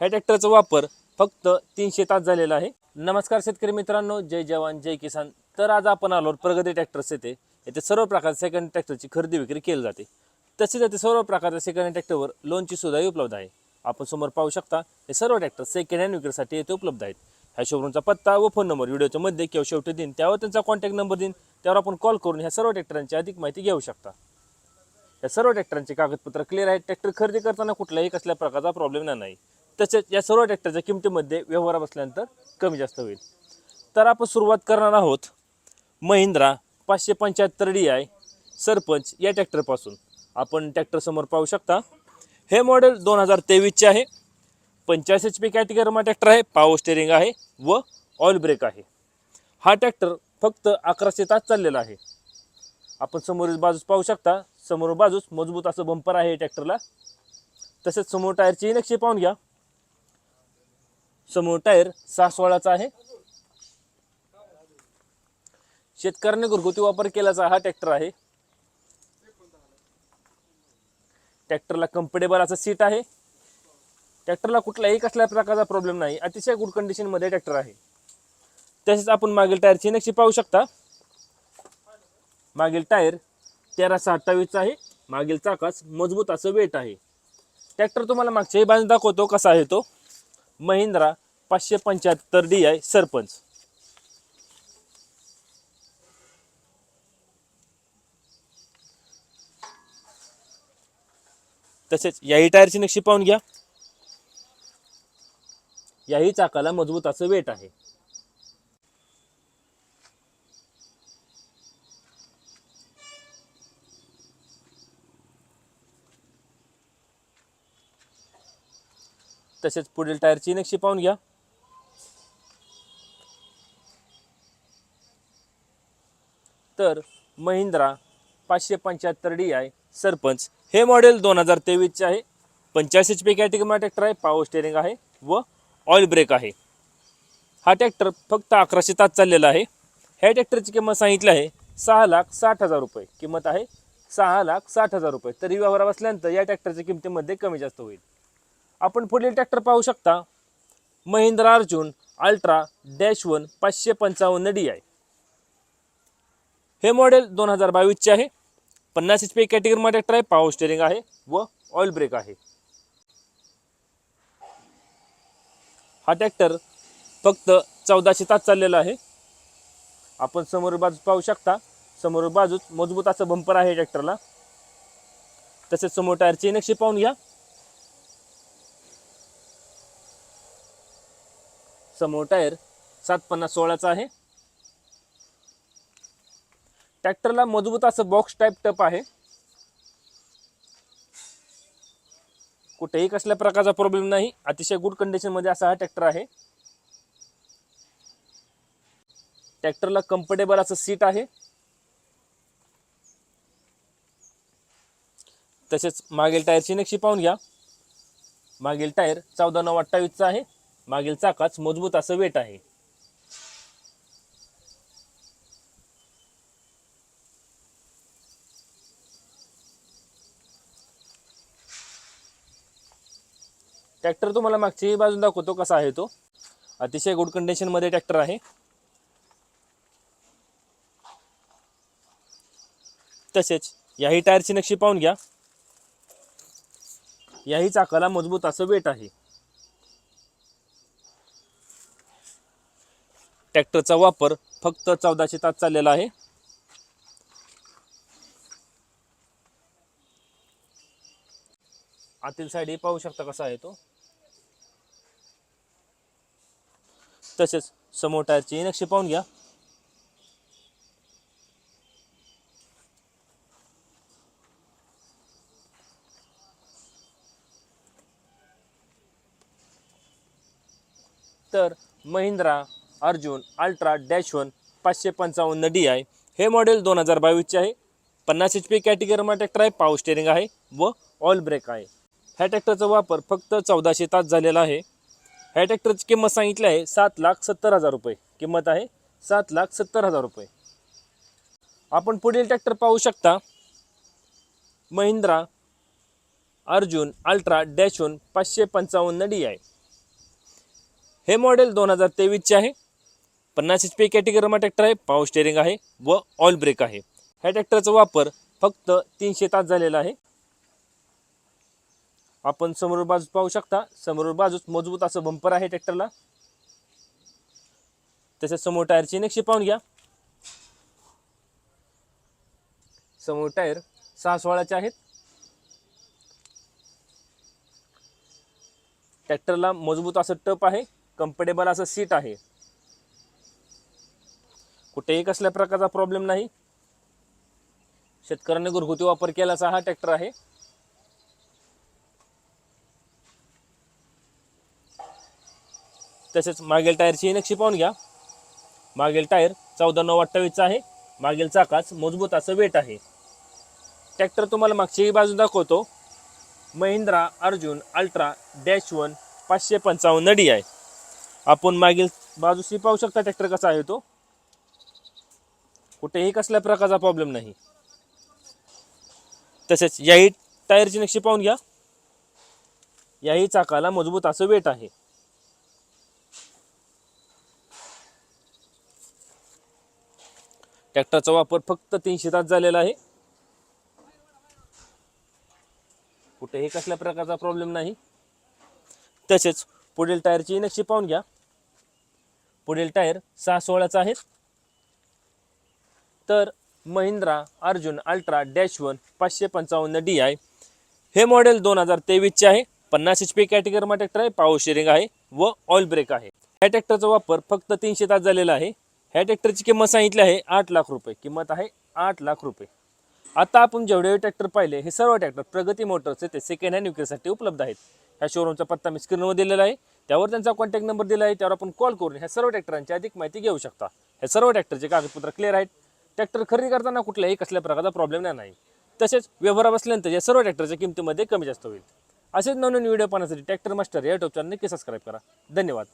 ह्या ट्रॅक्टरचा वापर फक्त तीनशे तास झालेला आहे. नमस्कार शेतकरी मित्रांनो जय जवान जय किसान. तर आज आपण आलो प्रगती ट्रॅक्टर्स येते येथे सर्व प्रकारच्या सेकंड ट्रॅक्टरची खरेदी विक्री केली जाते. तसेच येथे सर्व प्रकारच्या सेकंड ट्रॅक्टरवर लोनची सुविधाही उपलब्ध आहे. आपण समोर पाहू शकता हे सर्व ट्रॅक्टर सेकंड हँड विक्रीसाठी येथे उपलब्ध आहेत. ह्या शोरूमचा पत्ता व फोन नंबर व्हिडिओच्या मध्ये किंवा शेवटी देईन. त्यावर त्यांचा कॉन्टॅक्ट नंबर देईन. त्यावर आपण कॉल करून ह्या सर्व ट्रॅक्टरांची अधिक माहिती घेऊ शकता. या सर्व ट्रॅक्टरांचे कागदपत्र क्लिअर आहेत. ट्रॅक्टर खरेदी करताना कुठल्याही कसल्या प्रकारचा प्रॉब्लेम नाही. तसेच या सर्व ट्रॅक्टरच्या किमतीमध्ये व्यवहार बसल्यानंतर कमी जास्त होईल. तर आपण सुरुवात करणार आहोत महिंद्रा पाचशे पंच्याहत्तर डी आय सरपंच या ट्रॅक्टरपासून. आपण ट्रॅक्टरसमोर पाहू शकता. हे मॉडेल दोन हजार तेवीसचे आहे. पंच्याऐंशी एच पी कॅटेगरीमा ट्रॅक्टर आहे. पावर स्टेरिंग आहे व ऑइल ब्रेक आहे. हा ट्रॅक्टर फक्त अकराशे तास चाललेला आहे. आपण समोरील बाजूस पाहू शकता. समोर बाजूस मजबूत असं बंपर आहे ट्रॅक्टरला. तसेच समोर टायरची नक्षी पाहून घ्या. समोर टायर सहा सोळाचा आहे. शेतकऱ्याने घरगुती वापर केल्याचा हा ट्रॅक्टर आहे. ट्रॅक्टरला कम्फर्टेबल असं सीट आहे. ट्रॅक्टरला कुठलाही कसल्या प्रकारचा प्रॉब्लेम नाही. अतिशय गुड कंडिशनमध्ये ट्रॅक्टर आहे. तसेच आपण मागील टायरची नक्षी पाहू शकता. मागील टायर तेराशे अठ्ठावीसचा आहे. मागील चाकास मजबूत असं वेट आहे. ट्रॅक्टर तुम्हाला मागच्याही बाजून दाखवतो कसा आहे तो. महिंद्रा पाचशे पंच्याहत्तर डी आय सरपंच. तसेच याही टायरची नक्षी पाहून घ्या. याही चाकाला मजबूत असं वेट आहे. तसेच पुढील टायरची नक्षी पाहून घ्या. तर महिंद्रा पाचशे पंच्याहत्तर डी आय सरपंच. हे मॉडेल दोन हजार तेवीसचे आहे. पंच्याऐंशी एच पी कॅटेगरी ट्रॅक्टर आहे पावर स्टेरिंग आहे व ऑइल ब्रेक आहे. हा ट्रॅक्टर फक्त अकराशे तास चाललेला आहे. ह्या ट्रॅक्टरची किंमत सांगितली आहे सहा लाख साठ हजार रुपये. किंमत आहे सहा लाख साठ हजार रुपये. तरी व्यवहार बसल्यानंतर या ट्रॅक्टरच्या किमतीमध्ये कमी जास्त होईल. आपण पुढील ट्रॅक्टर पाहू शकता. Mahindra Arjun ultra dash one पाचशे पंचावन्न डी आय. हे मॉडेल दोन हजार बावीसचे आहे. पन्नास एच पी कॅटेगरीमध्ये ट्रॅक्टर आहे पावर स्टेरिंग आहे व ऑइल ब्रेक आहे. हा ट्रॅक्टर फक्त चौदाशे तास चाललेला आहे. आपण समोर बाजू पाहू शकता. समोर बाजूत मजबूत असं बंपर आहे ट्रॅक्टरला तसेच समोर टायरची नक्षी पाहून घ्या. समोर टायर सात पन्नास सोळाचा आहे. ट्रॅक्टरला मजबूत असं बॉक्स टाईप टप आहे. कुठेही कसल्या प्रकारचा प्रॉब्लेम नाही. अतिशय गुड कंडिशनमध्ये असा हा ट्रॅक्टर आहे. ट्रॅक्टरला कम्फर्टेबल असं सीट आहे. तसेच मागील टायरची नक्षी पाहून घ्या. मागील टायर चौदा नऊ अठ्ठावीसचा आहे. मागील चाकाच मजबूत असं वेट आहे. ट्रॅक्टर तुम्हाला मागची बाजून दाखवतो कसा आहे तो. अतिशय गुड कंडिशनमध्ये ट्रॅक्टर आहे. तसेच याही टायरची नक्षी पाहून घ्या. याही चाकाला मजबूत असं वेट आहे. ट्रॅक्टरचा वापर फक्त चौदाशे तास चाललेला आहे. आतील साईड हे पाहू शकता कसा आहे तो. तसेच समोर टायरची नक्षी पाहून घ्या. तर Mahindra Arjun ultra dash one पाचशे पंचावन्न डी आय. हे मॉडेल दोन हजार बावीसचे आहे. पन्नास एच पी कॅटेगरीमा ट्रॅक्टर आहे पाव स्टेरिंग आहे व ऑइल ब्रेक आहे. ह्या ट्रॅक्टरचा वापर फक्त चौदाशे तास झालेला आहे. ह्या ट्रॅक्टरची किंमत सांगितली आहे सात लाख सत्तर हजार रुपये. किंमत आहे सात लाख सत्तर हजार रुपये. आपण पुढील ट्रॅक्टर पाहू शकता. Mahindra Arjun ultra dash one पाचशे पंचावन्न डी आय. हे मॉडेल दोन हजार तेवीसचे आहे. पन्नास एच पी कॅटेगरीमा ट्रॅक्टर आहे पाव स्टेअरिंग आहे व ऑल ब्रेक आहे. ह्या ट्रॅक्टरचा वापर फक्त तीनशे तास झालेला आहे. आपण समोर बाजूस पाहू शकता समोर बाजूस मजबूत असं बंपर आहे ट्रॅक्टरला तसेच समोर टायरची नक्षी पाहून घ्या. समोर टायर सहा सोळाचे आहेत. ट्रॅक्टरला मजबूत असं टप आहे कम्फर्टेबल असं सीट आहे. कुठेही कसल्या प्रकारचा प्रॉब्लेम नाही. शेतकऱ्यांनी घरगुती वापर केल्याचा हा ट्रॅक्टर आहे. तसेच मागील टायरची नक्षी पाहून घ्या. मागील टायर चौदा नऊ अठ्ठावीसचा आहे. मागील चाकाच मजबूत असं वेट आहे. ट्रॅक्टर तुम्हाला मागचीही बाजू दाखवतो. Mahindra Arjun ultra dash one पाचशे पंचावन्न डी आहे. आपण मागील बाजूशी पाहू शकता ट्रॅक्टर कसा आहे तो. कुठेही कसल्या प्रकारचा प्रॉब्लेम नाही. तसेच याही टायरची नक्षी पाहून घ्या. याही चाकाला मजबूत असं वेट आहे. ट्रॅक्टरचा वापर फक्त तीनशे तास झालेला आहे. कुठेही कसल्या प्रकारचा प्रॉब्लेम नाही. तसेच पुढील टायरची नक्षी पाहून घ्या. पुढील टायर सहा सोळाचा आहे. तर Mahindra Arjun ultra dash one पाचशे पंचावन्न डी आय. हे मॉडेल दोन हजार तेवीसचे आहे. पन्नास एच पी कॅटेगरीमा ट्रॅक्टर आहे पावर शेअरिंग आहे व ऑइल ब्रेक आहे. ह्या ट्रॅक्टरचा वापर फक्त तीनशे तास झालेला आहे. ह्या ट्रॅक्टरची किंमत सांगितली आहे आठ लाख रुपये. किंमत आहे आठ लाख रुपये. आता आपण जेवढे ट्रॅक्टर पाहिले हे सर्व ट्रॅक्टर प्रगती मोटर्सचे ते सेकंड हँड विक्रीसाठी उपलब्ध आहेत. ह्या शोरूमचा पत्ता मी स्क्रीनवर दिलेला आहे. त्यावर त्यांचा कॉन्टॅक्ट नंबर दिला आहे. त्यावर आपण कॉल करून ह्या सर्व ट्रॅक्टरांची अधिक माहिती घेऊ शकता. ह्या सर्व ट्रॅक्टरचे कागदपत्र क्लिअर आहेत. ट्रॅक्टर खरेदी करताना कुठल्याही कसल्या प्रकारचा प्रॉब्लेम नाही तसेच व्यवहार बसल्यानंतर या सर्व ट्रॅक्टरच्या किमतीमध्ये कमी जास्त होईल. असेच नवनवीन व्हिडिओ पाहण्यासाठी ट्रॅक्टर मास्टर या युट्यूब चॅनल नक्की सबस्क्राईब करा. धन्यवाद.